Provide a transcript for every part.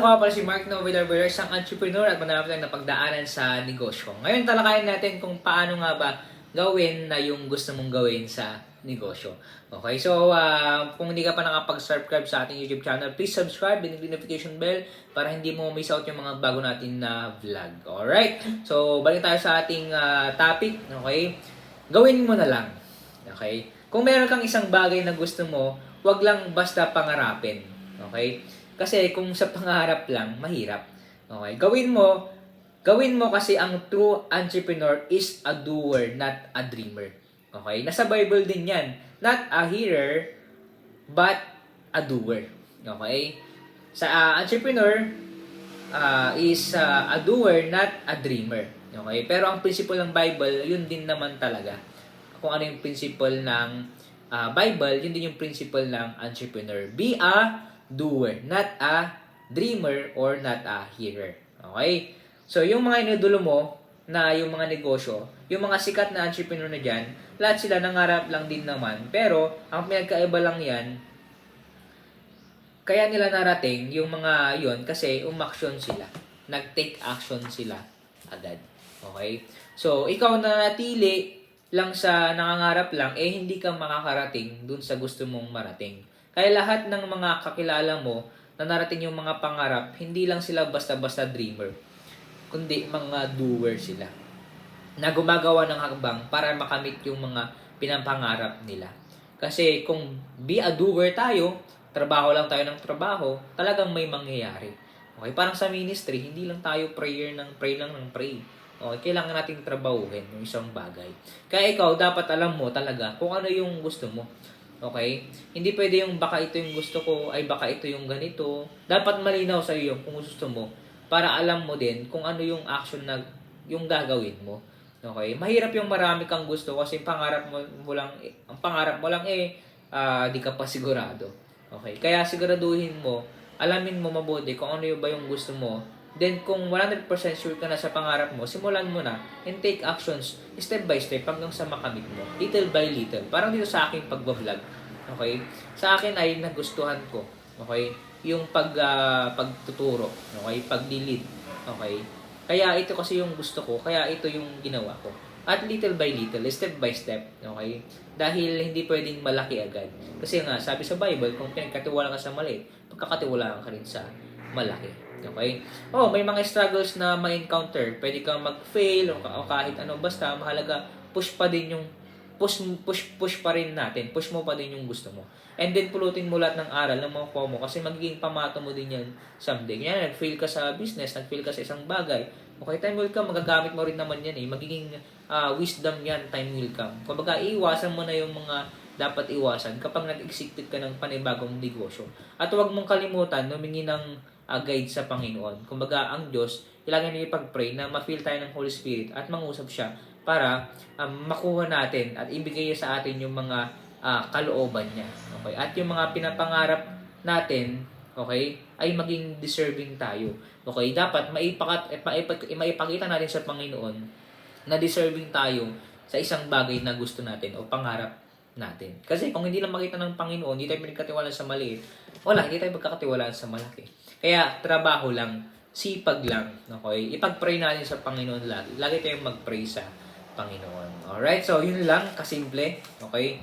ako nga pala si Mark Novelar Velar, isang entrepreneur at manarap lang na sa negosyo. Ngayon talakayin natin kung paano nga ba gawin na yung gusto mong gawin sa negosyo. Okay, so uh, kung hindi ka pa nakapag-subscribe sa ating YouTube channel, please subscribe and notification bell para hindi mo miss out yung mga bago natin na vlog. Alright, so balik tayo sa ating uh, topic. Okay, gawin mo na lang. Okay, kung meron kang isang bagay na gusto mo, wag lang basta pangarapin. Okay, kasi kung sa pangarap lang, mahirap. Okay, gawin mo, gawin mo kasi ang true entrepreneur is a doer, not a dreamer. Okay? Nasa Bible din yan. Not a hearer, but a doer. Okay? Sa uh, entrepreneur, uh, is uh, a doer, not a dreamer. Okay? Pero ang principle ng Bible, yun din naman talaga. Kung ano yung principle ng uh, Bible, yun din yung principle ng entrepreneur. Be a doer, not a dreamer or not a hearer. Okay? So, yung mga inudulo mo, na yung mga negosyo, yung mga sikat na entrepreneur na dyan, lahat sila nangarap lang din naman. Pero, ang pinagkaiba lang yan, kaya nila narating yung mga yon kasi umaksyon sila. Nag-take action sila agad. Okay? So, ikaw na natili lang sa nangangarap lang, eh hindi ka makakarating dun sa gusto mong marating. Kaya lahat ng mga kakilala mo na narating yung mga pangarap, hindi lang sila basta-basta dreamer, kundi mga doer sila na gumagawa ng hakbang para makamit yung mga pinapangarap nila. Kasi kung be a doer tayo, trabaho lang tayo ng trabaho, talagang may mangyayari. Okay, parang sa ministry, hindi lang tayo prayer ng pray lang ng pray. Okay, kailangan nating trabahuhin yung isang bagay. Kaya ikaw, dapat alam mo talaga kung ano yung gusto mo. Okay? Hindi pwede yung baka ito yung gusto ko, ay baka ito yung ganito. Dapat malinaw sa iyo kung gusto mo para alam mo din kung ano yung action na yung gagawin mo. Okay? Mahirap yung marami kang gusto kasi pangarap mo, mo lang, ang pangarap mo lang eh, uh, di ka pa sigurado. Okay? Kaya siguraduhin mo, alamin mo mabuti kung ano yung ba yung gusto mo. Then, kung 100% sure ka na sa pangarap mo, simulan mo na and take actions step by step hanggang sa makamit mo. Little by little. Parang dito sa aking pagbablog. Okay? Sa akin ay nagustuhan ko. Okay? Yung pag, uh, pagtuturo. Okay? Pag-lead. Okay? Kaya ito kasi yung gusto ko. Kaya ito yung ginawa ko. At little by little, step by step. Okay? Dahil hindi pwedeng malaki agad. Kasi nga, sabi sa Bible, kung pinagkatiwala ka sa mali, pagkakatiwalaan ka rin sa malaki. Okay? Oh, may mga struggles na ma-encounter. Pwede kang mag-fail o, o kahit ano. Basta, mahalaga, push pa din yung push push push pa rin natin. Push mo pa din yung gusto mo. And then pulutin mo lahat ng aral ng mga mo kasi magiging pamato mo din yan someday. Yan, nag-fail ka sa business, nag-fail ka sa isang bagay. Okay, time will come, magagamit mo rin naman yan eh. Magiging uh, wisdom yan, time will come. Kumbaga, iwasan mo na yung mga dapat iwasan kapag nag-execute ka ng panibagong negosyo. At huwag mong kalimutan, humingi ng uh, guide sa Panginoon. Kumbaga, ang Diyos, kailangan niyo ipag-pray na ma-feel tayo ng Holy Spirit at mangusap siya para um, makuha natin at ibigay niya sa atin yung mga uh, kalooban niya. Okay? At yung mga pinapangarap natin, okay, ay maging deserving tayo. Okay? Dapat maipakat, maipag, maipakita natin sa Panginoon na deserving tayo sa isang bagay na gusto natin o pangarap natin. Kasi kung hindi lang makita ng Panginoon, hindi tayo pinagkatiwalaan sa maliit, wala, hindi tayo magkakatiwalaan sa malaki. Kaya, trabaho lang, sipag lang, okay? Ipag-pray natin sa Panginoon lagi. Lagi tayong mag-pray sa Panginoon. Alright, so yun lang, kasimple. Okay?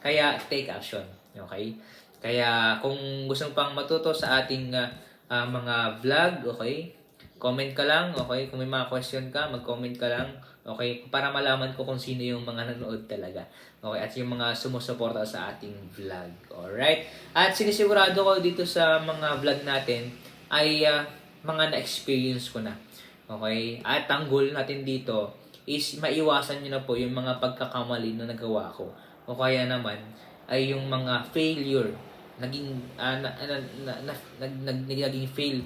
Kaya take action. Okay? Kaya kung gusto pang matuto sa ating uh, uh, mga vlog, okay? Comment ka lang, okay? Kung may mga question ka, mag-comment ka lang, okay? Para malaman ko kung sino yung mga nanonood talaga. Okay? At yung mga sumusuporta sa ating vlog. Alright? At sinisigurado ko dito sa mga vlog natin ay uh, mga na-experience ko na. Okay? At ang goal natin dito is maiwasan nyo na po yung mga pagkakamali na nagawa ko. O kaya naman, ay yung mga failure. Naging, uh, na, na, na, na, nag, nag, naging fail,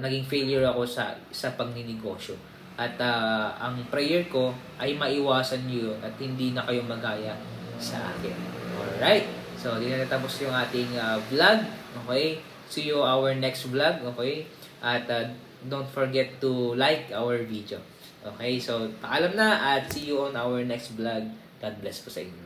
naging failure ako sa, sa pagninegosyo. At uh, ang prayer ko ay maiwasan nyo yun at hindi na kayo magaya sa akin. Alright? So, di na natapos yung ating uh, vlog. Okay? See you our next vlog. Okay? At uh, don't forget to like our video. Okay, so paalam na at see you on our next vlog. God bless po sa inyo.